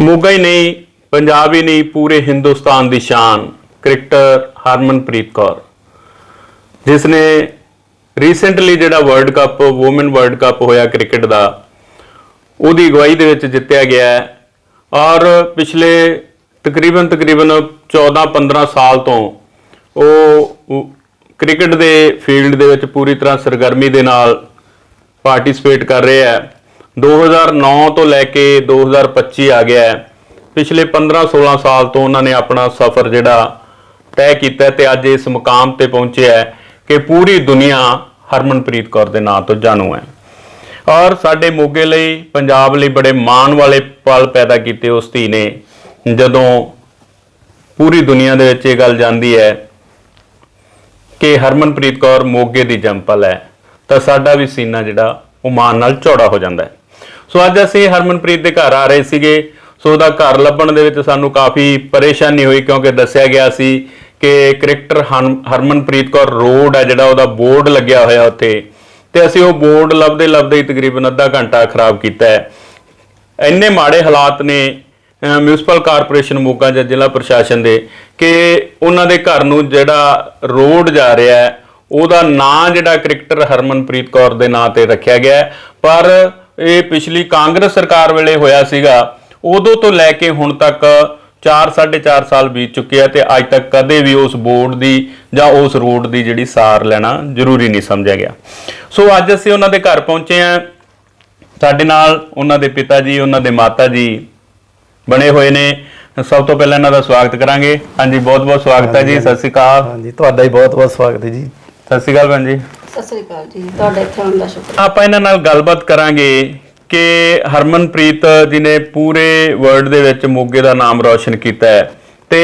ਮੋਗਾ ਹੀ ਨਹੀਂ, ਪੰਜਾਬ ਹੀ ਨਹੀਂ, ਪੂਰੇ ਹਿੰਦੁਸਤਾਨ ਦੀ ਸ਼ਾਨ। ਕ੍ਰਿਕਟਰ ਹਰਮਨਪ੍ਰੀਤ ਕੌਰ ਜਿਸ ਨੇ ਰੀਸੈਂਟਲੀ ਜਿਹੜਾ world cup women world cup ਹੋਇਆ ਕ੍ਰਿਕਟ ਦਾ, ਉਹਦੀ ਅਗਵਾਈ ਦੇ ਵਿੱਚ ਜਿੱਤਿਆ ਗਿਆ ਹੈ। ਔਰ ਪਿਛਲੇ ਤਕਰੀਬਨ ਤਕਰੀਬਨ 14-15 ਸਾਲ ਤੋਂ ਉਹ ਕ੍ਰਿਕਟ ਦੇ ਫੀਲਡ ਦੇ ਵਿੱਚ ਪੂਰੀ ਤਰ੍ਹਾਂ ਸਰਗਰਮੀ ਦੇ ਨਾਲ ਪਾਰਟਿਸਿਪੇਟ ਕਰ ਰਿਹਾ ਹੈ। 2009 ਤੋਂ ਲੈ ਕੇ 2025 ਆ ਗਿਆ ਹੈ। ਪਿਛਲੇ 15-16 ਸਾਲ ਤੋਂ ਉਹਨਾਂ ਨੇ ਆਪਣਾ ਸਫ਼ਰ ਜਿਹੜਾ ਤੈਅ ਕੀਤਾ ਹੈ ਤੇ ਅੱਜ ਇਸ ਮੁਕਾਮ ਤੇ ਪਹੁੰਚਿਆ ਹੈ ਕਿ ਪੂਰੀ ਦੁਨੀਆ ਹਰਮਨਪ੍ਰੀਤ ਕੌਰ ਦੇ ਨਾਂ ਤੋਂ ਜਾਣੂ ਹੈ। ਔਰ ਸਾਡੇ ਮੋਗੇ ਲਈ, ਪੰਜਾਬ ਲਈ ਬੜੇ ਮਾਣ ਵਾਲੇ ਪਲ ਪੈਦਾ ਕੀਤੇ ਉਸ ਧੀ ਨੇ, ਜਦੋਂ ਪੂਰੀ ਦੁਨੀਆ ਦੇ ਵਿੱਚ ਇਹ ਗੱਲ ਜਾਂਦੀ ਹੈ ਕਿ ਹਰਮਨਪ੍ਰੀਤ ਕੌਰ ਮੋਗੇ ਦੀ ਜੰਪਲ ਹੈ, ਤਾਂ ਸਾਡਾ ਵੀ ਸੀਨਾ ਜਿਹੜਾ ਉਹ ਮਾਣ ਨਾਲ ਚੌੜਾ ਹੋ ਜਾਂਦਾ ਹੈ। ਸੋ ਅੱਜ ਅਸੀਂ ਹਰਮਨਪ੍ਰੀਤ ਦੇ ਘਰ ਆ ਰਹੇ ਸੀਗੇ। ਸੋ ਉਹਦਾ ਘਰ ਲੱਭਣ ਦੇ ਵਿੱਚ ਸਾਨੂੰ ਕਾਫੀ ਪਰੇਸ਼ਾਨੀ ਹੋਈ ਕਿਉਂਕਿ ਦੱਸਿਆ ਗਿਆ ਸੀ ਕਿ ਕ੍ਰਿਕਟਰ ਹਨ- ਹਰਮਨਪ੍ਰੀਤ ਕੌਰ ਰੋਡ ਹੈ ਜਿਹੜਾ ਉਹਦਾ ਬੋਰਡ ਲੱਗਿਆ ਹੋਇਆ ਉੱਥੇ। ਤੇ ਅਸੀਂ ਉਹ ਬੋਰਡ ਲੱਭਦੇ ਲੱਭਦੇ ਹੀ ਤਕਰੀਬਨ ਅੱਧਾ ਘੰਟਾ ਖਰਾਬ ਕੀਤਾ ਹੈ। ਇੰਨੇ ਮਾੜੇ ਹਾਲਾਤ ਨੇ, ਅਹ ਮਿਊਨਿਸਪਲ ਕਾਰਪੋਰੇਸ਼ਨ ਮੋਗਾ ਜਾਂ ਜ਼ਿਲ੍ਹਾ ਪ੍ਰਸ਼ਾਸਨ ਦੇ ਕਿ ਉਹਨਾਂ ਦੇ ਘਰ ਨੂੰ ਜਿਹੜਾ ਰੋਡ ਜਾ ਰਿਹਾ ਹੈ, ਉਹਦਾ ਨਾਂ ਜਿਹੜਾ ਕ੍ਰਿਕਟਰ ਹਰਮਨਪ੍ਰੀਤ ਕੌਰ ਦੇ ਨਾਂ ਤੇ ਰੱਖਿਆ ਗਿਆ ਪਰ ਇਹ ਪਿਛਲੀ ਕਾਂਗਰਸ ਸਰਕਾਰ ਵੇਲੇ ਹੋਇਆ ਸੀਗਾ ਉਦੋਂ ਤੋਂ ਲੈ ਕੇ ਹੁਣ ਤੱਕ 4 4.5 ਸਾਲ ਬੀਤ ਚੁੱਕੇ ਆ ਤੇ ਅੱਜ ਤੱਕ ਕਦੇ ਵੀ ਉਸ ਬੋਰਡ ਦੀ ਜਾਂ ਉਸ ਰੋਡ ਦੀ ਜਿਹੜੀ ਸਾਰ ਲੈਣਾ ਜ਼ਰੂਰੀ ਨਹੀਂ ਸਮਝਿਆ ਗਿਆ। ਸੋ ਅੱਜ ਅਸੀਂ ਉਹਨਾਂ ਦੇ ਘਰ ਪਹੁੰਚੇ ਆ। ਸਾਡੇ ਨਾਲ ਉਹਨਾਂ ਦੇ ਪਿਤਾ ਜੀ ਉਹਨਾਂ ਦੇ ਮਾਤਾ ਜੀ ਬਣੇ ਹੋਏ ਨੇ। ਸਭ ਤੋਂ ਪਹਿਲਾਂ ਇਹਨਾਂ ਦਾ ਸਵਾਗਤ ਕਰਾਂਗੇ। ਹਾਂਜੀ ਬਹੁਤ ਬਹੁਤ ਸਵਾਗਤ ਹੈ ਜੀ। ਸਤਿ ਸ਼੍ਰੀ ਅਕਾਲ। ਹਾਂਜੀ ਤੁਹਾਡਾ ਹੀ ਬਹੁਤ ਬਹੁਤ ਸਵਾਗਤ ਹੈ ਜੀ। ਸਤਿ ਸ਼੍ਰੀ ਅਕਾਲ ਭੈਣ ਜੀ। ਸਤਿ ਸ੍ਰੀ ਅਕਾਲ ਜੀ, ਤੁਹਾਡਾ ਇੱਥੇ ਆਉਣ ਦਾ ਸ਼ੁਕਰ। ਆਪਾਂ ਇਹਨਾਂ ਨਾਲ ਗੱਲਬਾਤ ਕਰਾਂਗੇ ਕਿ ਹਰਮਨਪ੍ਰੀਤ ਜੀ ਨੇ ਪੂਰੇ ਵਰਲਡ ਦੇ ਵਿੱਚ ਮੋਗੇ ਦਾ ਨਾਮ ਰੌਸ਼ਨ ਕੀਤਾ ਹੈ। ਤੇ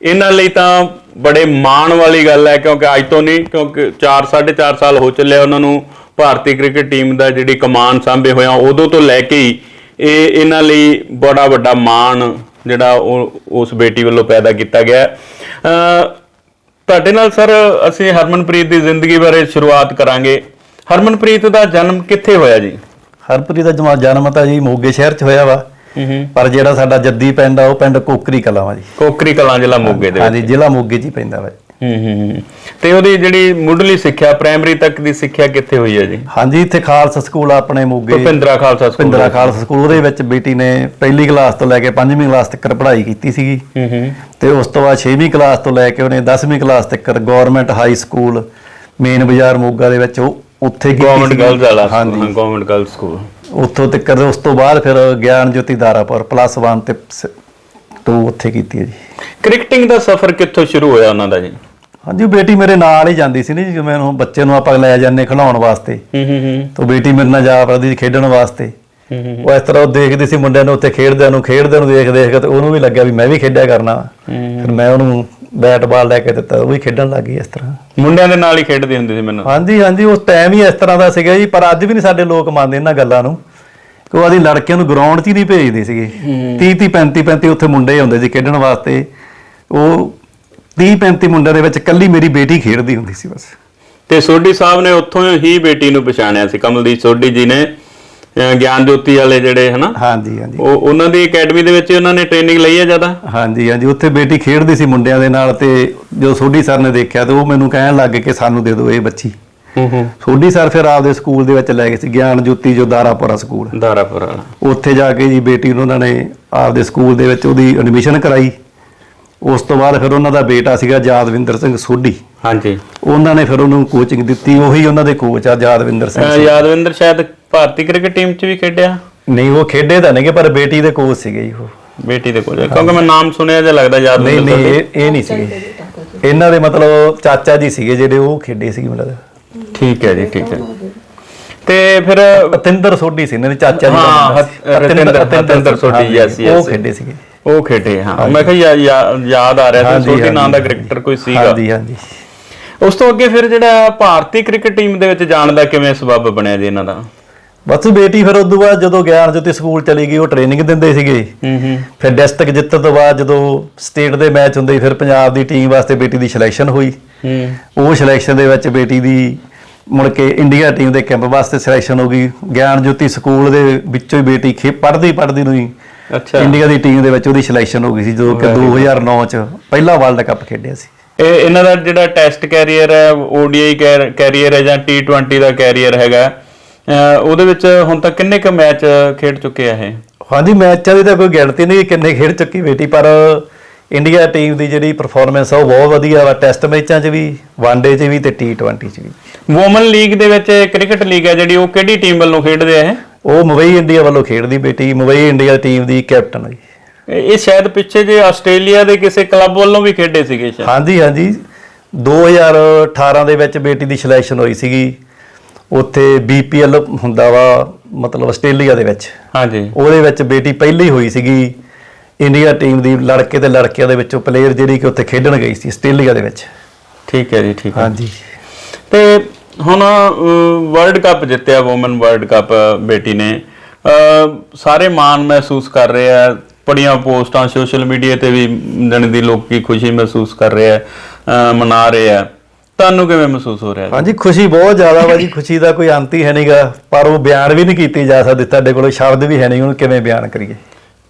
ਇਹਨਾਂ ਲਈ ਤਾਂ ਬੜੇ ਮਾਣ ਵਾਲੀ ਗੱਲ ਹੈ, ਕਿਉਂਕਿ ਅੱਜ ਤੋਂ ਨਹੀਂ, ਕਿਉਂਕਿ 4 4.5 ਸਾਲ ਹੋ ਚੱਲੇ ਉਹਨਾਂ ਨੂੰ ਭਾਰਤੀ ਕ੍ਰਿਕਟ ਟੀਮ ਦਾ ਜਿਹੜੀ ਕਮਾਨ ਸਾਂਭੇ ਹੋਇਆ ਉਦੋਂ ਤੋਂ ਲੈ ਕੇ ਹੀ ਇਹ ਇਹਨਾਂ ਲਈ ਬੜਾ ਵੱਡਾ ਮਾਣ ਜਿਹੜਾ ਉਹ, ਉਸ ਬੇਟੀ ਵੱਲੋਂ ਪੈਦਾ ਕੀਤਾ ਗਿਆ। ਤੁਹਾਡੇ ਨਾਲ ਸਰ ਅਸੀਂ ਹਰਮਨਪ੍ਰੀਤ ਦੀ ਜ਼ਿੰਦਗੀ ਬਾਰੇ ਸ਼ੁਰੂਆਤ ਕਰਾਂਗੇ। ਹਰਮਨਪ੍ਰੀਤ ਦਾ ਜਨਮ ਕਿੱਥੇ ਹੋਇਆ ਜੀ? ਹਰਪ੍ਰੀਤ ਦਾ ਜਮਾ ਜਨਮ ਤਾਂ ਜੀ ਮੋਗੇ ਸ਼ਹਿਰ 'ਚ ਹੋਇਆ ਵਾ। ਹੂੰ ਹੂੰ। ਪਰ ਜਿਹੜਾ ਸਾਡਾ ਜੱਦੀ ਪਿੰਡ ਆ ਉਹ ਪਿੰਡ ਕੋਕਰੀ ਕਲਾਂ ਵਾ ਜੀ। ਕੋਕਰੀ ਕਲਾਂ ਜ਼ਿਲ੍ਹਾ ਮੋਗੇ ਦੇ ਵਿੱਚ। ਹਾਂਜੀ ਜ਼ਿਲ੍ਹਾ ਮੋਗੇ 'ਚ ਹੀ ਪੈਂਦਾ ਵਾ ਹੂੰ ਹੂੰ ਹੂੰ। ਤੇ ਉਹਦੀ ਜਿਹੜੀ ਮੁੱਢਲੀ ਸਿੱਖਿਆ ਪ੍ਰਾਇਮਰੀ ਤੱਕ ਦੀ ਸਿੱਖਿਆ ਕਿੱਥੇ ਹੋਈ ਹੈ ਜੀ? ਹਾਂਜੀ ਇੱਥੇ ਖਾਲਸਾ ਸਕੂਲ ਆਪਣੇ ਮੋਗੇ ਭੁਪਿੰਦਰਾ ਖਾਲਸਾ ਸਕੂਲ। ਭਿੰਦਰਾ ਖਾਲਸਾ ਸਕੂਲ ਉਹਦੇ ਵਿੱਚ ਬੇਟੀ ਨੇ ਪਹਿਲੀ ਕਲਾਸ ਤੋਂ ਲੈ ਕੇ ਪੰਜਵੀਂ ਕਲਾਸ ਤੱਕ ਪੜ੍ਹਾਈ ਕੀਤੀ ਸੀਗੀ। ਹੂੰ ਹੂੰ। ਤੇ ਉਸ ਤੋਂ ਬਾਅਦ 6ਵੀਂ ਕਲਾਸ ਤੋਂ ਲੈ ਕੇ ਉਹਨੇ 10ਵੀਂ ਕਲਾਸ ਤੱਕ ਗਵਰਨਮੈਂਟ ਹਾਈ ਸਕੂਲ ਮੇਨ ਬਾਜ਼ਾਰ ਮੋਗਾ ਦੇ ਵਿੱਚ ਉਹ ਉੱਥੇ ਕੀਤੀ ਗਵਰਨਮੈਂਟ ਸੀਗੀ। ਗਰਲਸ ਵਾਲਾ ਹਾਂਜੀ। Government girls school. ਉੱਥੋਂ ਤੱਕ ਉਸ ਤੋਂ ਬਾਅਦ ਫਿਰ ਗਿਆਨ ਜੋਤੀ ਦਾਰਾਪੁਰ ਪਲੱਸ 1 ਤੇ 2 ਉੱਥੇ ਕੀਤੀ ਹੈ ਜੀ। ਕ੍ਰਿਕਟਿੰਗ ਦਾ ਸਫ਼ਰ ਕਿੱਥੋਂ ਸ਼ੁਰੂ ਹੋਇਆ ਉਹਨਾਂ ਦਾ ਜੀ? ਹਾਂਜੀ ਉਹ ਬੇਟੀ ਮੇਰੇ ਨਾਲ ਹੀ ਜਾਂਦੀ ਸੀ ਨਾ ਜੀ ਜਿਵੇਂ ਹੁਣ ਬੱਚੇ ਨੂੰ ਆਪਾਂ ਲੈ ਜਾਂਦੇ ਖਿਡਾਉਣ ਵਾਸਤੇ। ਹੂੰ ਹੂੰ ਹੂੰ। ਤਾਂ ਬੇਟੀ ਮੇਰੇ ਨਾਲ ਜਾ ਪੜਦੀ ਸੀ ਖੇਡਣ ਵਾਸਤੇ। ਹੂੰ ਹੂੰ ਉਹ ਇਸ ਤਰ੍ਹਾਂ ਉਹ ਦੇਖਦੀ ਸੀ ਮੁੰਡਿਆਂ ਨੂੰ ਉੱਥੇ ਖੇਡਦਿਆਂ ਨੂੰ ਖੇਡਦਿਆਂ ਨੂੰ ਦੇਖ ਦੇਖ ਕੇ ਤੇ ਉਹਨੂੰ ਵੀ ਲੱਗਿਆ ਵੀ ਮੈਂ ਵੀ ਖੇਡਿਆ ਕਰਨਾ। ਫਿਰ ਮੈਂ ਉਹਨੂੰ ਬੈਟ ਬਾਲ ਲੈ ਕੇ ਦਿੱਤਾ ਉਹ ਵੀ ਖੇਡਣ ਲੱਗ ਗਈ ਇਸ ਤਰ੍ਹਾਂ। ਮੁੰਡਿਆਂ ਦੇ ਨਾਲ ਹੀ ਖੇਡਦੇ ਹੁੰਦੇ ਸੀ ਮੈਨੂੰ। ਹਾਂਜੀ ਹਾਂਜੀ ਉਸ ਟਾਈਮ ਹੀ ਇਸ ਤਰ੍ਹਾਂ ਦਾ ਸੀਗਾ ਜੀ ਪਰ ਅੱਜ ਵੀ ਨਹੀਂ ਸਾਡੇ ਲੋਕ ਮੰਨਦੇ ਇਹਨਾਂ ਗੱਲਾਂ ਨੂੰ। ਕਿ ਉਹ ਆਦੀ ਲੜਕਿਆਂ ਨੂੰ ਗਰਾਊਂਡ 'ਚ ਹੀ ਨਹੀਂ ਭੇਜਦੇ ਸੀਗੇ। 30 30 35 35 ਉੱਥੇ ਮੁੰਡੇ ਹੁੰਦੇ ਸੀ ਖੇਡਣ ਵਾਸਤੇ। ਉਹ 30 35 ਮੁੰਡਿਆਂ ਦੇ ਵਿੱਚ ਇਕੱਲੀ ਮੇਰੀ ਬੇਟੀ ਖੇਡਦੀ ਹੁੰਦੀ ਸੀ ਬਸ। ਤੇ ਸੋਢੀ ਸਾਹਿਬ ਨੇ ਉੱਥੋਂ ਹੀ ਬੇਟੀ ਨੂੰ ਪਛਾਣਿਆ ਸੀ ਕਮਲਦੀਪ ਸੋਢੀ ਜੀ ਨੇ ਅਹ ਗਿਆਨ ਜੋਤੀ ਵਾਲੇ ਜਿਹੜੇ ਹਨਾ? ਹਾਂਜੀ ਹਾਂਜੀ। ਉਹ ਉਹਨਾਂ ਦੀ ਅਕੈਡਮੀ ਦੇ ਵਿੱਚ ਹੀ ਉਹਨਾਂ ਨੇ ਟ੍ਰੇਨਿੰਗ ਲਈ ਹੈ ਜ਼ਿਆਦਾ? ਹਾਂਜੀ ਹਾਂਜੀ ਉੱਥੇ ਬੇਟੀ ਖੇਡਦੀ ਸੀ ਮੁੰਡਿਆਂ ਦੇ ਨਾਲ ਤੇ ਜਦੋਂ ਸੋਢੀ ਸਰ ਨੇ ਦੇਖਿਆ ਤੇ ਉਹ ਮੈਨੂੰ ਕਹਿਣ ਲੱਗ ਗਏ ਕਿ ਸਾਨੂੰ ਦੇ ਦਿਓ ਇਹ ਬੱਚੀ। ਹੂੰ ਹੂੰ। ਸੋਢੀ ਸਰ ਫਿਰ ਆਪਦੇ ਸਕੂਲ ਦੇ ਵਿੱਚ ਲੈ ਗਏ ਸੀ ਗਿਆਨ ਜੋਤੀ ਜੋ ਦਾਰਾਪੁਰਾ ਸਕੂਲ। ਦਾਰਾਪੁਰ ਵਾਲਾ। ਉੱਥੇ ਜਾ ਕੇ ਜੀ ਬੇਟੀ ਨੂੰ ਉਹਨਾਂ ਨੇ ਆਪਦੇ ਸਕੂਲ ਦੇ ਵਿੱਚ ਉਹਦੀ ਐਡਮਿਸ਼ਨ ਕਰਾਈ। ਉਸ ਤੋਂ ਬਾਅਦ ਫਿਰ ਉਹਨਾਂ ਦਾ ਬੇਟਾ ਸੀਗਾ ਯਾਦਵਿੰਦਰ ਸਿੰਘ ਸੋਢੀ। ਹਾਂਜੀ। ਉਹਨਾਂ ਨੇ ਫਿਰ ਉਹਨੂੰ ਕੋਚਿੰਗ ਦਿੱਤੀ ਉਹੀ ਉਹਨਾਂ ਦੇ ਕੋਚ ਆ ਯਾਦਵਿੰਦਰ ਸਿੰਘ ਅਹ ਯਾਦਵਿੰਦਰ ਸ਼ਾਇਦ ਭਾਰਤੀ ਕ੍ਰਿਕਟ ਟੀਮ 'ਚ ਵੀ ਖੇਡਿਆ? ਨਹੀਂ ਉਹ ਖੇਡੇ ਤਾਂ ਨਹੀਂਗੇ ਪਰ ਬੇਟੀ ਦੇ ਕੋਚ ਸੀਗੇ ਜੀ ਉਹ। ਬੇਟੀ ਦੇ ਕੋਲ ਕਿਉਂਕਿ ਮੈਂ ਨਾਮ ਸੁਣਿਆ ਜਿਹਾ ਲੱਗਦਾ ਨਹੀਂ ਯਾਦਵਿੰਦਰ ਨਹੀਂ। ਇਹ ਇਹ ਨਹੀਂ ਸੀਗੇ। ਇਹਨਾਂ ਦੇ ਮਤਲਬ ਚਾਚਾ ਜੀ ਸੀਗੇ ਜਿਹੜੇ ਉਹ ਖੇਡੇ ਸੀਗੇ ਮਤਲਬ। ਠੀਕ ਹੈ ਜੀ ਠੀਕ ਹੈ। ਤੇ ਫਿਰ ਅਤਿੰਦਰ ਸੋਢੀ ਸੀ ਇਹਨਾਂ ਦੇ ਚਾਚਾ ਜੀ ਦਾ ਹਾਂ, ਮੁੰਡਾ ਸੀ। ਰਤਿੰਦਰ- ਰਤਿੰਦਰ ਸੋਢੀ, yes, yes, ਉਹ yes. ਖੇਡੇ ਸੀਗੇ। ਉਹ ਖੇਡੇ ਹਾਂ। ਮੈਂ ਕਿਹਾ ਯਾਦ ਆ ਰਿਹਾ ਸੀ ਸੋਢੀ ਨਾਂ ਦਾ ਕ੍ਰਿਕਟਰ ਕੋਈ ਸੀਗਾ। ਹਾਂਜੀ ਹਾਂਜੀ। ਉਸ ਤੋਂ ਅੱਗੇ ਫਿਰ ਜਿਹੜਾ ਭਾਰਤੀ ਕ੍ਰਿਕਟ ਟੀਮ ਦੇ ਵਿੱਚ ਜਾਣ ਦਾ ਕਿਵੇਂ ਸਬਬ ਬਣਿਆ ਜੀ ਇਹਨਾਂ ਦਾ? ਬਸ ਬੇਟੀ ਫਿਰ ਉਦੋਂ ਬਾਅਦ ਜਦੋਂ ਗਿਆਨ ਜੋਤੀ ਸਕੂਲ ਚਲੀ ਗਈ ਉਹ ਟ੍ਰੇਨਿੰਗ ਦਿੰਦੇ ਸੀਗੇ। ਹੂੰ ਹੂੰ। ਫਿਰ ਡਿਸਟ੍ਰਿਕਟ ਜਿੱਤਣ ਤੋਂ ਬਾਅਦ ਜਦੋਂ ਸਟੇਟ ਦੇ ਮੈਚ ਹੁੰਦੇ ਫਿਰ ਪੰਜਾਬ ਦੀ ਟੀਮ ਵਾਸਤੇ ਬੇਟੀ ਦੀ ਸਿਲੈਕਸ਼ਨ ਹੋਈ। ਹੂੰ। ਉਹ ਸਿਲੈਕਸ਼ਨ ਦੇ ਵਿੱਚ ਬੇਟੀ ਦੀ ਮੁੜ ਕੇ ਇੰਡੀਆ ਟੀਮ ਦੇ ਕੈਂਪ ਵਾਸਤੇ ਸਿਲੈਕਸ਼ਨ ਹੋ ਗਈ। ਗਿਆਨ ਜੋਤੀ ਸਕੂਲ ਦੇ ਵਿੱਚੋਂ ਹੀ ਬੇਟੀ ਖੇ ਪੜ੍ਹਦੀ ਪੜ੍ਹਦੀ ਨੂੰ ਹੀ ਅੱਛਾ। ਇੰਡੀਆ ਦੀ ਟੀਮ ਦੇ ਵਿੱਚ ਉਹਦੀ ਸਿਲੈਕਸ਼ਨ ਹੋ ਗਈ ਸੀ ਜੋ ਕਿ 2009 ਚ ਪਹਿਲਾ ਵਰਲਡ ਕੱਪ ਖੇਡਿਆ ਸੀ। ਇਹ ਇਹਨਾਂ ਦਾ ਜਿਹੜਾ ਟੈਸਟ ਕੈਰੀਅਰ ਹੈ ODI ਕੈਰੀਅਰ ਹੈ ਜਾਂ T20 ਦਾ ਕੈਰੀਅਰ ਹੈਗਾ। ਉਹਦੇ ਵਿੱਚ ਹੁਣ ਤੱਕ ਕਿੰਨੇ ਕੁ ਮੈਚ ਖੇਡ ਚੁੱਕੇ ਆ ਇਹ? ਹਾਂਜੀ ਮੈਚਾਂ ਦੀ ਤਾਂ ਕੋਈ ਗਿਣਤੀ ਨਹੀਂ ਕਿੰਨੇ ਖੇਡ ਚੁੱਕੀ ਬੇਟੀ ਪਰ ਇੰਡੀਆ ਟੀਮ ਦੀ ਜਿਹੜੀ ਪਰਫਾਰਮੈਂਸ ਆ ਉਹ ਬਹੁਤ ਵਧੀਆ ਵਾ। ਟੈਸਟ ਮੈਚਾਂ 'ਚ ਵੀ ਵਨਡੇ 'ਚ ਵੀ ਤੇ T20 'ਚ ਵੀ। ਵੂਮਨ ਲੀਗ ਦੇ ਵਿੱਚ ਕ੍ਰਿਕਟ ਲੀਗ ਹੈ ਜਿਹੜੀ ਉਹ ਕਿਹੜੀ ਟੀਮ ਵੱਲੋਂ ਖੇਡਦੇ ਆ ਇਹ? ਉਹ ਮੁੰਬਈ ਇੰਡੀਆ ਵੱਲੋਂ ਖੇਡਦੀ ਬੇਟੀ ਮੁੰਬਈ ਇੰਡੀਆ ਟੀਮ ਦੀ ਕੈਪਟਨ ਹੈ ਜੀ। ਇਹ ਸ਼ਾਇਦ ਪਿੱਛੇ ਜੇ ਆਸਟ੍ਰੇਲੀਆ ਦੇ ਕਿਸੇ ਕਲੱਬ ਵੱਲੋਂ ਵੀ ਖੇਡੇ ਸੀਗੇ ਸ਼ਾਇਦ। ਹਾਂਜੀ ਹਾਂਜੀ। 2018 ਦੇ ਵਿੱਚ ਬੇਟੀ ਦੀ ਸਿਲੈਕਸ਼ਨ ਹੋਈ ਸੀਗੀ। ਉੱਥੇ BPL ਹੁੰਦਾ ਵਾ ਮਤਲਬ ਆਸਟ੍ਰੇਲੀਆ ਦੇ ਵਿੱਚ। ਹਾਂਜੀ। ਉਹਦੇ ਵਿੱਚ ਬੇਟੀ ਪਹਿਲੀ ਹੋਈ ਸੀਗੀ। ਇੰਡੀਆ ਟੀਮ ਦੀ ਲੜਕੇ ਤੇ ਲੜਕਿਆਂ ਦੇ ਵਿੱਚੋਂ ਪਲੇਅਰ ਜਿਹੜੀ ਕਿ ਉੱਥੇ ਖੇਡਣ ਗਈ ਸੀ ਆਸਟ੍ਰੇਲੀਆ ਦੇ ਵਿੱਚ। ਠੀਕ ਹੈ ਜੀ ਠੀਕ ਹੈ। ਹਾਂਜੀ। ਤੇ ਹੁਣ ਵਰਲਡ ਕੱਪ ਜਿੱਤਿਆ ਵੂਮਨ ਵਰਲਡ ਕੱਪ ਬੇਟੀ ਨੇ। ਸਾਰੇ ਮਾਣ ਮਹਿਸੂਸ ਕਰ ਰਹੇ ਆ। ਬੜੀਆਂ ਪੋਸਟਾਂ ਸੋਸ਼ਲ ਮੀਡੀਆ ਤੇ ਵੀ ਜਣ ਦੀ ਲੋਕੀ ਖੁਸ਼ੀ ਮਹਿਸੂਸ ਕਰ ਰਹੇ ਆ ਮਨਾ ਰਹੇ ਆ। ਤੁਹਾਨੂੰ ਕਿਵੇਂ ਮਹਿਸੂਸ ਹੋ ਰਿਹਾ? ਹਾਂਜੀ ਖੁਸ਼ੀ ਬਹੁਤ ਜ਼ਿਆਦਾ ਵਾ ਜੀ। ਖੁਸ਼ੀ ਦਾ ਕੋਈ ਅੰਤ ਹੀ ਹੈ ਨਹੀਂਗਾ ਪਰ ਉਹ ਬਿਆਨ ਵੀ ਨਹੀਂ ਕੀਤੀ ਜਾ ਸਕਦੀ। ਤੁਹਾਡੇ ਕੋਲ ਸ਼ਬਦ ਵੀ ਹੈ ਨਹੀਂ ਉਹਨੂੰ ਕਿਵੇਂ ਬਿਆਨ ਕਰੀਏ?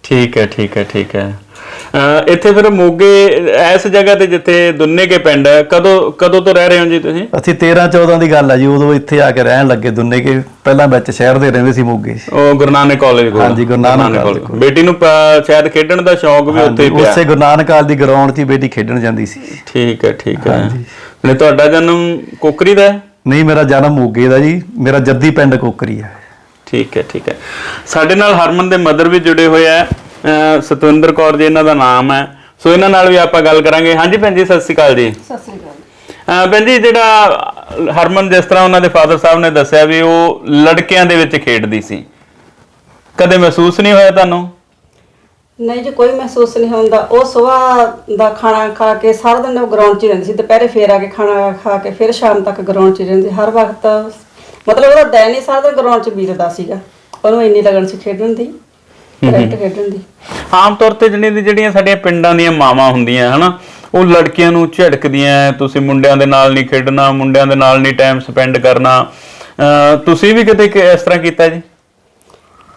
ਠੀਕ ਹੈ ਠੀਕ ਹੈ ਠੀਕ ਹੈ। ਇੱਥੇ ਫਿਰ ਮੋਗੇ ਇਸ ਜਗ੍ਹਾ ਤੇ ਜਿੱਥੇ ਦੁੰਨੇ ਕੇ ਪਿੰਡ ਹੈ ਕਦੋਂ ਕਦੋਂ ਤੋਂ ਰਹਿ ਰਹੇ ਹੋ ਜੀ ਤੁਸੀਂ? ਅਸੀਂ 13 14 ਦੀ ਗੱਲ ਆ ਜੀ ਉਦੋਂ ਇੱਥੇ ਆ ਕੇ ਰਹਿਣ ਲੱਗੇ ਦੁੰਨੇ ਕੇ ਪਹਿਲਾਂ ਵਿੱਚ ਸ਼ਹਿਰ ਦੇ ਰਹਿੰਦੇ ਸੀ ਮੋਗੇ। ਉਹ ਗੁਰੂ ਨਾਨਕ ਕਾਲਜ ਕੋਲ। ਹਾਂਜੀ, ਗੁਰੂ ਨਾਨਕ ਕਾਲਜ ਕੋਲ। ਬੇਟੀ ਨੂੰ ਸ਼ਾਇਦ ਖੇਡਣ ਦਾ ਸ਼ੌਂਕ ਵੀ ਉੱਥੇ ਹੀ ਪਿਆ ਉਸੇ ਗੁਰੂ ਨਾਨਕ ਕਾਲ ਦੀ ਗਰਾਊਂਡ 'ਚ ਹੀ ਬੇਟੀ ਖੇਡਣ ਜਾਂਦੀ ਸੀ। ਠੀਕ ਹੈ ਠੀਕ ਹੈ। ਨੇ ਤੁਹਾਡਾ ਜਨਮ ਕੋਕਰੀ ਦਾ ਹੈ? ਨਹੀਂ ਮੇਰਾ ਜਨਮ ਮੋਗੇ ਦਾ ਜੀ ਮੇਰਾ ਜੱਦੀ ਪਿੰਡ ਕੋਕਰੀ ਆ ਠੀਕ ਹੈ ਠੀਕ ਹੈ। ਸਾਡੇ ਨਾਲ ਹਰਮਨ ਦੇ ਮਦਰ ਵੀ ਜੁੜੇ ਹੋਏ ਆ ਸਤਵਿੰਦਰ ਕੌਰ ਜੀ ਇਹਨਾਂ ਦਾ ਨਾਮ ਹੈ। ਸੋ ਇਹਨਾਂ ਨਾਲ ਵੀ ਆਪਾਂ ਗੱਲ ਕਰਾਂਗੇ। ਹਾਂਜੀ ਭੈਣ ਜੀ ਸਤਿ ਸ਼੍ਰੀ ਅਕਾਲ ਜੀ। ਸਤਿ ਸ੍ਰੀ ਅਕਾਲ ਭੈਣ ਜੀ ਜਿਹੜਾ ਹਰਮਨ ਜਿਸ ਤਰ੍ਹਾਂ ਉਹਨਾਂ ਦੇ ਫਾਦਰ ਸਾਹਿਬ ਨੇ ਦੱਸਿਆ ਵੀ ਉਹ ਲੜਕਿਆਂ ਦੇ ਵਿੱਚ ਖੇਡਦੀ ਸੀ। ਕਦੇ ਮਹਿਸੂਸ ਨਹੀਂ ਹੋਇਆ ਤੁਹਾਨੂੰ? ਨਹੀਂ ਜੀ ਕੋਈ ਮਹਿਸੂਸ ਨਹੀਂ ਹੁੰਦਾ। ਉਹ ਸਵੇਰ ਦਾ ਖਾਣਾ ਖਾ ਕੇ ਸਾਰਾ ਦਿਨ ਉਹ ਗਰਾਊਂਡ 'ਚ ਰਹਿੰਦੀ ਸੀ। ਦੁਪਹਿਰੇ ਫੇਰ ਆ ਕੇ ਖਾਣਾ ਖਾ ਕੇ ਫਿਰ ਸ਼ਾਮ ਤੱਕ ਗਰਾਊਂਡ 'ਚ ਰਹਿੰਦੀ। ਹਰ ਵਕਤ ਮਤਲਬ ਉਹਦਾ ਦਿਨ ਹੀ ਸਾਰਾ ਦਿਨ ਗਰਾਊਂਡ 'ਚ ਬੀਤਦਾ ਸੀਗਾ। ਉਹਨੂੰ ਇੰਨੀ ਲਗਨ ਸੀ ਖੇਡਣ ਦੀ। ਕ੍ਰਿਕਟ ਖੇਡਣ ਦੀ। ਆਮ ਤੌਰ ਤੇ ਜਿਹੜੀ ਜਿਹੜੀਆਂ ਸਾਡੀਆਂ ਪਿੰਡਾਂ ਦੀਆਂ ਮਾਵਾਂ ਹੁੰਦੀਆਂ ਹਨਾ ਉਹ ਲੜਕੀਆਂ ਨੂੰ ਝਿੜਕਦੀਆਂ ਤੁਸੀਂ ਮੁੰਡਿਆਂ ਦੇ ਨਾਲ ਨਹੀਂ ਖੇਡਣਾ ਮੁੰਡਿਆਂ ਦੇ ਨਾਲ ਨਹੀਂ ਟਾਈਮ ਸਪੈਂਡ ਕਰਨਾ। ਤੁਸੀਂ ਵੀ ਕਿਤੇ ਕਿ- ਇਸ ਤਰ੍ਹਾਂ ਕੀਤਾ ਜੀ?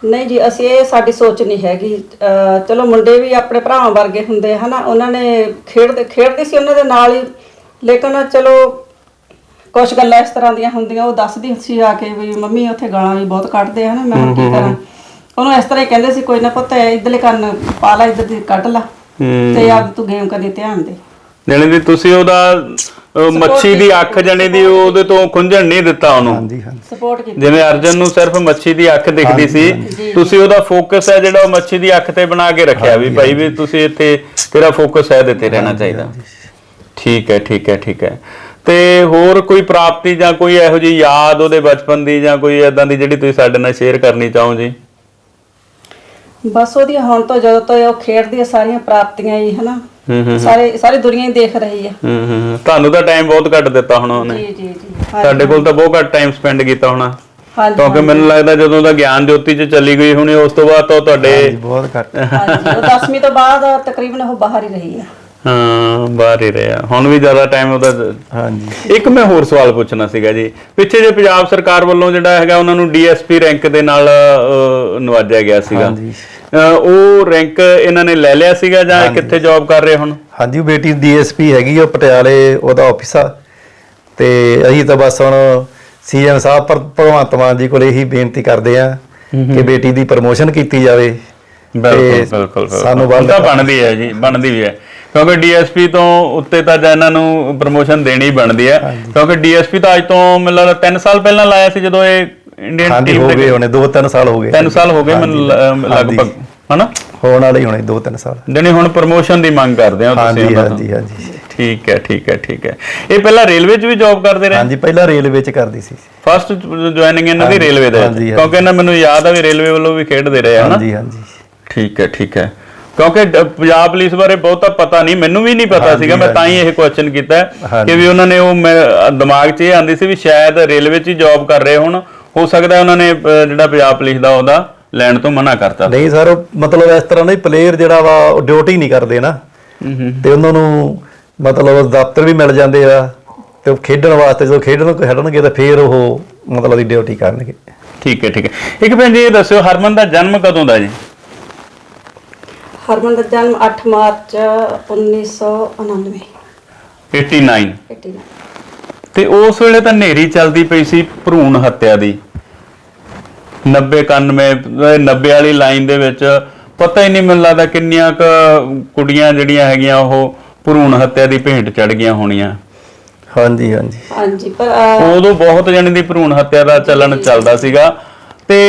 ਨਹੀਂ ਜੀ ਅਸੀਂ ਇਹ ਸਾਡੀ ਸੋਚ ਨਹੀਂ ਹੈਗੀ। ਚਲੋ ਮੁੰਡੇ ਵੀ ਆਪਣੇ ਭਰਾਵਾਂ ਵਰਗੇ ਹੁੰਦੇ ਹਨਾ ਉਹਨਾਂ ਨੇ ਖੇਡਦੇ ਖੇਡਦੇ ਸੀ ਉਹਨਾਂ ਦੇ ਨਾਲ ਹੀ ਲੇਕਿਨ ਚਲੋ ਕੁਝ ਗੱਲਾਂ ਇਸ ਤਰ੍ਹਾਂ ਦੀਆਂ ਹੁੰਦੀਆਂ ਉਹ ਦੱਸਦੀ ਸੀ ਆ ਕੇ ਵੀ ਮੰਮੀ ਉੱਥੇ ਗਾਲਾਂ ਵੀ ਬਹੁਤ ਕੱਢਦੇ ਹਨਾ ਮੈਂ ਕੀ ਕਰਾਂ? ਉਹਨੂੰ ਇਸ ਤਰ੍ਹਾਂ ਹੀ ਕਹਿੰਦੇ ਸੀ ਕੋਈ ਨਾ ਪੁੱਤ ਇਧਰਲੇ ਕੰਨ ਪਾ ਲਾ ਇੱਧਰ ਦੀ ਕੱਢ ਲਾ ਤੇ ਆਪ ਤੂੰ ਗੇਮ ਕਦੇ ਧਿਆਨ ਦੇ। ਜਾਣੀ ਦੀ ਤੁਸੀਂ ਉਹਦਾ ਅਹ, ਮੱਛੀ ਦੀ ਅੱਖ ਜਾਣੀ ਦੀ ਉਹਦੇ ਤੋਂ ਖੁੰਝਣ ਨਹੀਂ ਦਿੱਤਾ ਉਹਨੂੰ। ਹਾਂਜੀ ਹਾਂਜੀ। ਸਪੋਰਟ ਕੀਤੀ। ਜਿਵੇਂ ਅਰਜਨ ਨੂੰ ਸਿਰਫ ਮੱਛੀ ਦੀ ਅੱਖ ਦਿਖਦੀ ਸੀ ਤੁਸੀਂ ਉਹਦਾ ਫੋਕਸ ਹੈ ਜਿਹੜਾ ਉਹ ਮੱਛੀ ਦੀ ਅੱਖ ਤੇ ਬਣਾ ਕੇ ਰੱਖਿਆ ਵੀ ਭਾਈ ਵੀ ਤੁਸੀਂ ਇੱਥੇ ਤੇਰਾ ਫੋਕਸ ਹੈ ਤੇ ਤੇ ਰਹਿਣਾ ਚਾਹੀਦਾ। ਠੀਕ ਹੈ ਠੀਕ ਹੈ ਠੀਕ ਹੈ। ਤੇ ਹੋਰ ਕੋਈ ਪ੍ਰਾਪਤੀ ਜਾਂ ਕੋਈ ਇਹੋ ਜਿਹੀ ਯਾਦ ਉਹਦੇ ਬਚਪਨ ਦੀ ਜਾਂ ਕੋਈ ਇਦਾਂ ਦੀ ਜਿਹੜੀ ਤੁਸੀਂ ਸਾਡੇ ਨਾਲ ਸ਼ੇਅਰ ਕਰਨੀ ਚਾਹੋ ਜੀ? ਬਸ ਉਹਦੀ ਹੁਣ ਤੋਂ ਜਦੋਂ ਤੋਂ ਉਹ ਖੇਡਦੀ ਆ ਸਾਰੀਆਂ ਪ੍ਰਾਪਤੀਆਂ ਹੀ ਹਨਾ? ਹੂੰ ਹੂੰ ਸਾਰੇ ਸਾਰੀ ਦੁਨੀਆ ਹੀ ਦੇਖ ਰਹੀ ਆ। ਹੂੰ ਹੂੰ, ਹੂੰ। ਤੁਹਾਨੂੰ ਤਾਂ ਟਾਈਮ ਬਹੁਤ ਘੱਟ ਦਿੱਤਾ ਹੋਣਾ ਉਹਨੇ। ਜੀ ਜੀ ਜੀ। ਸਾਡੇ ਕੋਲ ਤਾਂ ਬਹੁਤ ਘੱਟ ਟਾਈਮ ਸਪੈਂਡ ਕੀਤਾ ਹੋਣਾ। ਹਾਂਜੀ ਕਿਉਂਕਿ ਮੈਨੂੰ ਲੱਗਦਾ ਜਦੋਂ ਦਾ ਗਿਆਨ ਜੋਤੀ ਚ ਚੱਲੀ ਗਈ ਹੋਣੀ ਉਸ ਤੋਂ ਬਾਅਦ ਤਾਂ ਉਹ ਤੁਹਾਡੇ ਹਾਂਜੀ, ਬਹੁਤ ਘੱਟ। ਹਾਂਜੀ ਉਹ 10ਵੀਂ ਤੋਂ ਬਾਅਦ ਤਕਰੀਬਨ ਉਹ ਬਾਹਰ ਹੀ ਰਹੀ ਆ। ਹਾਂ ਬਾਹਰ ਹੀ ਰਿਹਾ। ਹੁਣ ਵੀ ਜ਼ਿਆਦਾ ਟਾਈਮ ਉਹਦਾ ਹਾਂਜੀ। ਇੱਕ ਮੈਂ ਹੋਰ ਸਵਾਲ ਪੁੱਛਣਾ ਸੀਗਾ ਜੀ। ਪਿੱਛੇ ਜੇ ਪੰਜਾਬ ਸਰਕਾਰ ਵੱਲੋਂ ਜਿਹੜਾ ਹੈਗਾ ਉਹਨਾਂ ਨੂੰ ਡੀਐਸਪੀ ਰੈਂਕ ਦੇ ਨਾਲ ਨਵਾਜਿਆ ਗਿਆ ਸੀਗਾ। ਉਹ ਰੈਂਕ ਇਹਨਾਂ ਨੇ ਲੈ ਲਿਆ ਸੀਗਾ ਜਾਂ ਕਿੱਥੇ ਜੌਬ ਕਰ ਰਹੇ ਹੁਣ? ਹਾਂਜੀ ਉਹ ਬੇਟੀ ਡੀਐਸਪੀ ਹੈਗੀ ਉਹ ਪਟਿਆਲੇ ਉਹਦਾ ਆਫਿਸ ਆ। ਤੇ ਅਸੀਂ ਤਾਂ ਬਸ ਹੁਣ ਸੀਐਮ ਸਾਹਿਬ ਪਰ ਭਗਵੰਤ ਮਾਨ ਜੀ ਕੋਲ ਇਹੀ ਬੇਨਤੀ ਕਰਦੇ ਆ ਕਿ ਬੇਟੀ ਦੀ ਪ੍ਰਮੋਸ਼ਨ ਕੀਤੀ ਜਾਵੇ। ਬਿਲਕੁਲ। ਸਾਨੂੰ ਵੱਲ ਤਾਂ ਬਣਦੀ ਹੈ ਜੀ ਬਣਦੀ ਵੀ ਹੈ। ਕਿਉਂਕਿ ਡੀਐਸਪੀ ਤੋਂ ਉੱਤੇ ਤਾਂ ਜਾਂ ਇਹਨਾਂ ਨੂੰ ਪ੍ਰਮੋਸ਼ਨ ਦੇਣੀ ਬਣਦੀ ਹੈ। ਕਿਉਂਕਿ ਡੀਐਸਪੀ ਤਾਂ ਅੱਜ ਤੋਂ ਮੈਨੂੰ ਲੱਗਦਾ 3 ਸਾਲ ਪਹਿਲਾਂ ਲਾਇਆ ਸੀ ਜਦੋਂ ਇਹ ਇੰਡੀਅਨ ਟੀਮ ਹੋ ਗਏ ਹੋਣੇ 2-3 ਸਾਲ ਹੋ ਗਏ। 3 ਸਾਲ ਹੋ ਗਏ ਮੈਨੂੰ ਲਗਭਗ ਹਨਾ? ਹੋਣ ਵਾਲੇ ਹੋਣੇ 2-3 ਸਾਲ। ਜਣੀ ਹੁਣ ਪ੍ਰਮੋਸ਼ਨ ਦੀ ਮੰਗ ਕਰਦੇ ਹੋ ਤੁਸੀਂ ਹਾਂਜੀ। ਹਾਂਜੀ ਹਾਂਜੀ। ਠੀਕ ਹੈ ਠੀਕ ਹੈ ਠੀਕ ਹੈ। ਇਹ ਪਹਿਲਾਂ ਰੇਲਵੇ 'ਚ ਵੀ ਜੌਬ ਕਰਦੇ ਰਹੇ? ਹਾਂਜੀ ਪਹਿਲਾਂ ਰੇਲਵੇ ਚ ਕਰਦੀ ਸੀ। ਫਸਟ ਜੁਆਇਨਿੰਗ ਇਹਨਾਂ ਦੀ ਰੇਲਵੇ ਦੇ। ਕਿਉਂਕਿ ਇਹਨਾਂ ਮੈਨੂੰ ਯਾਦ ਆ ਵੀ ਰੇਲਵੇ ਵੱਲੋਂ ਵੀ ਖੇਡਦੇ ਰਹੇ ਹਨਾ? ਹਾਂਜੀ ਹਾਂਜੀ। ਠੀਕ ਹੈ ਠੀਕ ਹੈ। ਕਿਉਂਕਿ ਡ- ਪੰਜਾਬ ਪੁਲਿਸ ਬਾਰੇ ਬਹੁਤਾ ਪਤਾ ਨਹੀਂ ਮੈਨੂੰ ਵੀ ਨਹੀਂ ਪਤਾ ਸੀਗਾ ਮੈਂ ਤਾਂ ਹੀ ਇਹ ਕੁਐਸਚਨ ਕੀਤਾ ਹੈ ਹਾਂਜੀ। ਕਿ ਵੀ ਉਹਨਾਂ ਨੇ ਉਹ ਮੈਂ- ਦਿਮਾਗ 'ਚ ਇਹ ਆਂਦੀ ਸੀ ਵੀ ਸ਼ਾਇਦ ਰੇਲਵੇ 'ਚ ਹੀ ਜੌਬ ਕਰ ਰਹੇ ਹੋਣ। ਹੋ ਸਕਦਾ ਉਹਨਾਂ ਨੇ ਅਹ, ਜਿਹੜਾ ਪੰਜਾਬ ਪੁਲਿਸ ਦਾ ਉਹਦਾ ਲੈਣ ਤੋਂ ਮਨਾ ਕਰਤਾ। ਨਹੀਂ ਸਰ ਉਹ ਮਤਲਬ ਇਸ ਤਰ੍ਹਾਂ ਦਾ ਪਲੇਅਰ ਜਿਹੜਾ ਵਾ ਉਹ ਡਿਊਟੀ ਨਹੀਂ ਕਰਦੇ ਨਾ। ਤੇ ਉਹਨਾਂ ਨੂੰ ਮਤਲਬ ਦਫ਼ਤਰ ਵੀ ਮਿਲ ਜਾਂਦੇ ਆ ਤੇ ਉਹ ਖੇਡਣ ਵਾਸਤੇ ਜਦੋਂ ਖੇਡਣ ਖੇਡਣਗੇ ਤਾਂ ਫੇਰ ਉਹ ਮਤਲਬ ਦੀ ਡਿਊਟੀ ਕਰਨਗੇ। ਠੀਕ ਹੈ ਠੀਕ ਹੈ। ਇੱਕ ਭੈਣ ਜੀ ਇਹ ਦੱਸਿਓ ਹਰਮਨ ਦਾ ਜਨਮ ਕਦੋਂ ਦਾ ਜੀ? ਹਰਮਨ ਦਾ ਜਨਮ 8 ਮਾਰਚ 1999 89 89 ਤੇ ਉਸ ਵੇਲੇ ਤਾਂ ਨੇਰੀ ਚੱਲਦੀ ਪਈ ਸੀ ਭਰੂਣ ਹੱਤਿਆ ਦੀ। 90 91 90 ਵਾਲੀ ਲਾਈਨ ਦੇ ਵਿੱਚ ਪਤਾ ਹੀ ਨਹੀਂ ਮੈਨੂੰ ਲੱਗਦਾ ਕਿੰਨੀਆਂ ਕ ਕੁੜੀਆਂ ਜਿਹੜੀਆਂ ਹੈਗੀਆਂ ਉਹ ਭਰੂਣ ਹੱਤਿਆ ਦੀ ਭੇਂਟ ਚੜ ਗਈਆਂ ਹੋਣੀਆਂ। ਹਾਂਜੀ ਹਾਂਜੀ। ਹਾਂਜੀ ਪਰ ਅਹ, ਉਦੋਂ ਬਹੁਤ ਜਣੇ ਦੀ ਭਰੂਣ ਹੱਤਿਆ ਦਾ ਚੱਲਣ ਚੱਲਦਾ ਸੀਗਾ। ਤੇ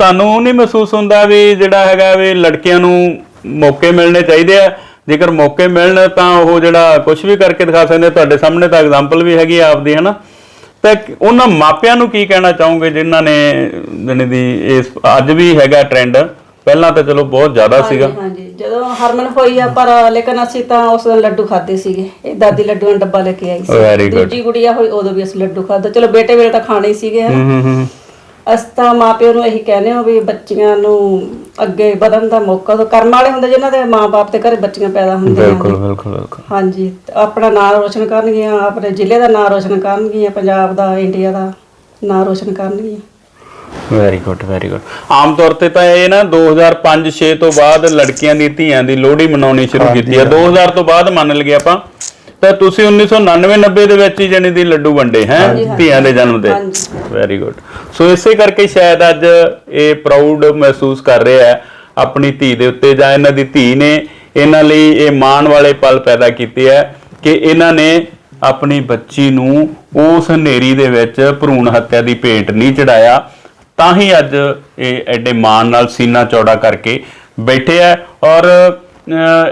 ਤੁਹਾਨੂੰ ਨਹੀਂ ਮਹਿਸੂਸ ਹੁੰਦਾ ਵੀ ਜਿਹੜਾ ਹੈਗਾ ਵੀ ਲੜਕੀਆਂ ਨੂੰ ਮੌਕੇ ਮਿਲਣੇ ਚਾਹੀਦੇ ਆ? ਜੇਕਰ ਮੌਕੇ ਮਿਲਣ ਤਾਂ ਉਹ ਜਿਹੜਾ ਕੁਝ ਵੀ ਕਰਕੇ ਦਿਖਾ ਸਕਦੇ। ਤੁਹਾਡੇ ਸਾਹਮਣੇ ਤਾਂ ਐਗਜ਼ਾਮਪਲ ਵੀ ਹੈਗੀ ਆ ਆਪਦੀ ਹਨਾ? ਤਾਂ ਉਹਨਾਂ ਮਾਪਿਆਂ ਨੂੰ ਕੀ ਕਹਿਣਾ ਚਾਹੋਗੇ ਜਿਨ੍ਹਾਂ ਨੇ ਜਣੇ ਦੀ ਇਸ ਅੱਜ ਵੀ ਹੈਗਾ ਟ੍ਰੈਂਡ ਪਹਿਲਾਂ ਤਾਂ ਚਲੋ ਬਹੁਤ ਜ਼ਿਆਦਾ ਸੀਗਾ। ਹਾਂਜੀ, ਜਦੋਂ ਹਰਮਨ ਹੋਈ ਆ ਪਰ ਲੇਕਿਨ ਅਸੀਂ ਤਾਂ ਉਸ ਦਿਨ ਲੱਡੂ ਖਾਦੇ ਸੀਗੇ। ਇਹ ਦਾਦੀ ਲੱਡੂਆਂ ਦਾ ਡੱਬਾ ਲੈ ਕੇ ਆਈ good. ਦੂਜੀ ਗੁੜੀਆ ਹੋਈ ਉਦੋਂ ਵੀ ਅਸੀਂ ਲੱਡੂ ਖਾਦੇ ਚਲੋ ਬੇਟੇ ਵੇਲੇ ਤਾਂ ਖਾਣੇ ਸੀਗੇ ਹੂੰ ਹੂੰ। ਅਸੀਂ ਤਾਂ ਮਾਪਿਆਂ ਨੂੰ ਇਹੀ ਕਹਿੰਦੇ ਹਾਂ ਵੀ ਬੱਚੀਆਂ ਨੂੰ ਅੱਗੇ ਵਧਣ ਦਾ ਮੌਕਾ ਦਿਓ। ਕਰਮ ਵਾਲੇ ਹੁੰਦੇ ਜਿਨ੍ਹਾਂ ਦੇ ਮਾਪੇ ਤੇ ਘਰੇ ਬੱਚੀਆਂ ਪੈਦਾ ਹੁੰਦੀਆਂ ਬਿਲਕੁਲ ਬਿਲਕੁਲ ਬਿਲਕੁਲ। ਹਾਂਜੀ ਤੇ ਆਪਣਾ ਨਾਮ ਰੋਸ਼ਨ ਕਰਨਗੀਆਂ ਆਪਣੇ ਜ਼ਿਲ੍ਹੇ ਦਾ ਨਾਮ ਰੋਸ਼ਨ ਕਰਨਗੀਆਂ ਪੰਜਾਬ ਦਾ ਇੰਡੀਆ ਦਾ ਨਾਮ ਰੋਸ਼ਨ ਕਰਨਗੀਆਂ। ਵੈਰੀ ਗੁੱਡ ਵੈਰੀ ਗੁੱਡ ਆਮ ਤੌਰ ਤੇ ਤਾਂ ਇਹ ਨਾ 2005-6 ਤੋਂ ਬਾਅਦ ਲੜਕੀਆਂ ਦੀ ਧੀਆਂ ਦੀ ਲੋਹੜੀ ਮਨਾਉਣੀ ਸ਼ੁਰੂ ਕੀਤੀ ਹੈ 2000 ਤੋਂ ਬਾਅਦ ਮੰਨ ਲਈਏ ਆਪਾਂ। ਤਾਂ ਤੁਸੀਂ 1999-90 ਦੇ ਵਿੱਚ ਹੀ ਜਣੀ ਦੀ ਲੱਡੂ ਵੰਡੇ ਹੈ? ਧੀਆਂ ਦੇ ਜਨਮ ਤੇ। ਵੈਰੀ ਗੁੱਡ ਸੋ ਇਸੇ ਕਰਕੇ ਸ਼ਾਇਦ ਅੱਜ ਇਹ ਪ੍ਰਾਊਡ ਮਹਿਸੂਸ ਕਰ ਰਿਹਾ ਹੈ ਆਪਣੀ ਧੀ ਦੇ ਉੱਤੇ ਜਾਂ ਇਹਨਾਂ ਦੀ ਧੀ ਨੇ ਇਹਨਾਂ ਲਈ ਇਹ ਮਾਣ ਵਾਲੇ ਪਲ ਪੈਦਾ ਕੀਤੇ ਹੈ ਕਿ ਇਹਨਾਂ ਨੇ ਆਪਣੀ ਬੱਚੀ ਨੂੰ ਉਸ ਹਨੇਰੀ ਦੇ ਵਿੱਚ ਭਰੂਣ ਹੱਤਿਆ ਦੀ ਭੇਟ ਨਹੀਂ ਚੜਾਇਆ ਤਾਂ ਹੀ ਅੱਜ ਇਹ ਐਡੇ ਮਾਣ ਨਾਲ ਸੀਨਾ ਚੌੜਾ ਕਰਕੇ ਬੈਠੇ ਆ ਔਰ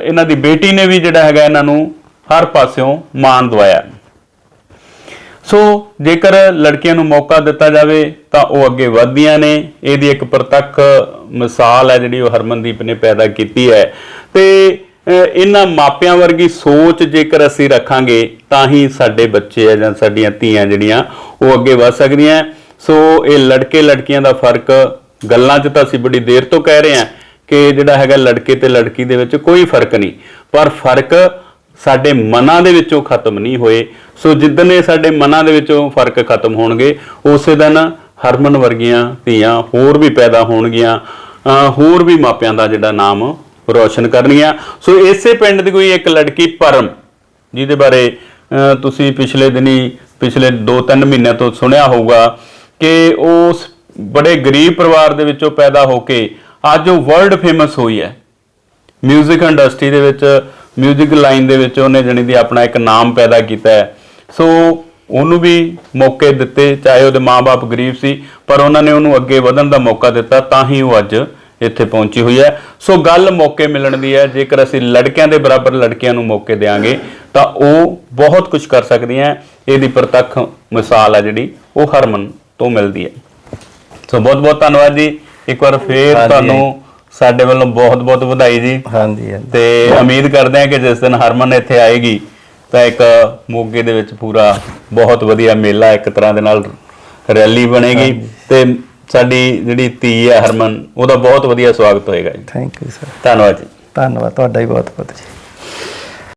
ਇਹਨਾਂ ਦੀ ਬੇਟੀ ਨੇ ਵੀ ਜਿਹੜਾ ਹੈਗਾ ਇਹਨਾਂ ਨੂੰ ਹਰ ਪਾਸਿਓਂ ਮਾਣ ਦਵਾਇਆ। ਸੋ ਜੇਕਰ ਲੜਕੀਆਂ ਨੂੰ ਮੌਕਾ ਦਿੱਤਾ ਜਾਵੇ, ਤਾਂ ਉਹ ਅੱਗੇ ਵਧਦੀਆਂ ਨੇ। ਇਹਦੀ ਇੱਕ ਪ੍ਰਤੱਖ ਮਿਸਾਲ ਹੈ ਜਿਹੜੀ ਉਹ ਹਰਮਨਦੀਪ ਨੇ ਪੈਦਾ ਕੀਤੀ ਹੈ। ਤੇ ਇਹਨਾਂ ਮਾਪਿਆਂ ਵਰਗੀ ਸੋਚ ਜੇਕਰ ਅਸੀਂ ਰੱਖਾਂਗੇ, ਤਾਂ ਹੀ ਸਾਡੇ ਬੱਚੇ ਆ ਜਾਂ ਸਾਡੀਆਂ ਧੀਆਂ ਜਿਹੜੀਆਂ, ਉਹ ਅੱਗੇ ਵਧ ਸਕਦੀਆਂ। ਸੋ ਇਹ ਲੜਕੇ ਲੜਕੀਆਂ ਦਾ ਫ਼ਰਕ ਗੱਲਾਂ 'ਚ ਤਾਂ ਅਸੀਂ ਬੜੀ ਦੇਰ ਤੋਂ ਕਹਿ ਰਹੇ ਹਾਂ ਕਿ ਜਿਹੜਾ ਹੈਗਾ ਲੜਕੇ ਤੇ ਲੜਕੀ ਦੇ ਵਿੱਚ ਕੋਈ ਫ਼ਰਕ ਨਹੀਂ। ਪਰ ਫ਼ਰਕ ਸਾਡੇ ਮਨਾਂ ਦੇ ਵਿੱਚੋਂ ਖਤਮ ਨਹੀਂ ਹੋਏ। ਸੋ ਜਿੱਦਣ ਇਹ ਸਾਡੇ ਮਨਾਂ ਦੇ ਵਿੱਚੋਂ ਫ਼ਰਕ ਖਤਮ ਹੋਣਗੇ, ਉਸੇ ਦਿਨ ਹਰਮਨ ਵਰਗੀਆਂ ਧੀਆਂ ਹੋਰ ਵੀ ਪੈਦਾ ਹੋਣਗੀਆਂ। ਹੋਰ ਵੀ ਮਾਪਿਆਂ ਦਾ ਜਿਹੜਾ ਨਾਮ ਰੋਸ਼ਨ ਕਰਨਗੀਆਂ। ਸੋ ਇਸੇ ਪਿੰਡ ਦੀ ਕੋਈ ਇੱਕ ਲੜਕੀ ਪਰਮ, ਜਿਹਦੇ ਬਾਰੇ ਤੁਸੀਂ ਪਿਛਲੇ ਦਿਨੀ, ਪਿਛਲੇ 2-3 ਮਹੀਨਿਆਂ ਤੋਂ ਸੁਣਿਆ ਹੋਊਗਾ ਕਿ ਉਸ ਬੜੇ ਗਰੀਬ ਪਰਿਵਾਰ ਦੇ ਵਿੱਚੋਂ ਪੈਦਾ ਹੋ ਕੇ ਅੱਜ ਉਹ ਵਰਲਡ ਫੇਮਸ ਹੋਈ ਹੈ। 뮤직 ਇੰਡਸਟਰੀ ਦੇ ਵਿੱਚ 뮤직 ਲਾਈਨ ਦੇ ਵਿੱਚ ਉਹਨੇ ਜਣੀ ਦੀ ਆਪਣਾ ਇੱਕ ਨਾਮ ਪੈਦਾ ਕੀਤਾ ਹੈ। ਸੋ ਉਹਨੂੰ ਵੀ ਮੌਕੇ ਦਿੱਤੇ ਚਾਹੇ ਉਹਦੇ ਮਾਪੇ ਗਰੀਬ ਸੀ ਪਰ ਉਹਨਾਂ ਨੇ ਉਹਨੂੰ ਅੱਗੇ ਵਧਣ ਦਾ ਮੌਕਾ ਦਿੱਤਾ ਤਾਂ ਹੀ ਉਹ ਅੱਜ ਇੱਥੇ ਪਹੁੰਚੀ ਹੋਈ ਹੈ। ਸੋ ਗੱਲ ਮੌਕੇ ਮਿਲਣ ਦੀ ਹੈ। ਜੇਕਰ ਅਸੀਂ ਲੜਕਿਆਂ ਦੇ ਬਰਾਬਰ ਲੜਕੀਆਂ ਨੂੰ ਮੌਕੇ ਦੇਵਾਂਗੇ ਤਾਂ ਉਹ ਬਹੁਤ ਕੁਝ ਕਰ ਸਕਦੀਆਂ। ਇਹਦੀ ਪ੍ਰਤੱਖ ਮਿਸਾਲ ਹੈ ਜਿਹੜੀ ਉਹ ਹਰਮਨ ਤੋਂ ਮਿਲਦੀ ਹੈ। ਸੋ ਬਹੁਤ ਬਹੁਤ ਧੰਨਵਾਦ ਜੀ। ਇੱਕ ਵਾਰ ਫੇਰ। ਤੁਹਾਨੂੰ ਸਾਡੇ ਵੱਲੋਂ ਬਹੁਤ ਬਹੁਤ ਵਧਾਈ ਜੀ। ਹਾਂਜੀ ਹਾਂਜੀ। ਤੇ ਉਮੀਦ ਕਰਦੇ ਹਾਂ ਕਿ ਜਿਸ ਦਿਨ ਹਰਮਨ ਇੱਥੇ ਆਏਗੀ ਤਾਂ ਇੱਕ ਮੋਗੇ ਦੇ ਵਿੱਚ ਪੂਰਾ ਬਹੁਤ ਵਧੀਆ ਮੇਲਾ ਇੱਕ ਤਰ੍ਹਾਂ ਦੇ ਨਾਲ ਰੈਲੀ ਬਣੇਗੀ। ਤੇ ਸਾਡੀ ਜਿਹੜੀ ਧੀ ਹੈ ਹਰਮਨ ਉਹਦਾ ਬਹੁਤ ਵਧੀਆ ਸਵਾਗਤ ਹੋਏਗਾ ਜੀ। ਥੈਂਕ ਯੂ ਸਰ ਧੰਨਵਾਦ ਜੀ। ਧੰਨਵਾਦ ਤੁਹਾਡਾ ਵੀ ਬਹੁਤ ਬਹੁਤ ਜੀ।